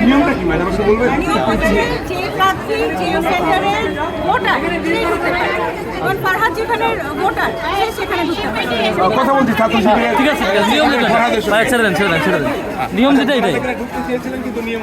নিয়মটা কি ম্যাডাম একটু বলবেন? নিয়ম যে প্রার্থী যে সেন্টারের ভোটার সেই ঢুকতে পারে এবং ফারহাদ যেখানের ভোটার সে সেখানে ঢুকতে পারে কথা বলছি ছাত্র শিবিরের ঠিক আছে নিয়ম যেটা ছেড়ে দেন ছেড়ে দেন ছেড়ে দেন। নিয়ম যেটা এটাই। ঢুকতে চেয়েছিলেন কিন্তু নিয়ম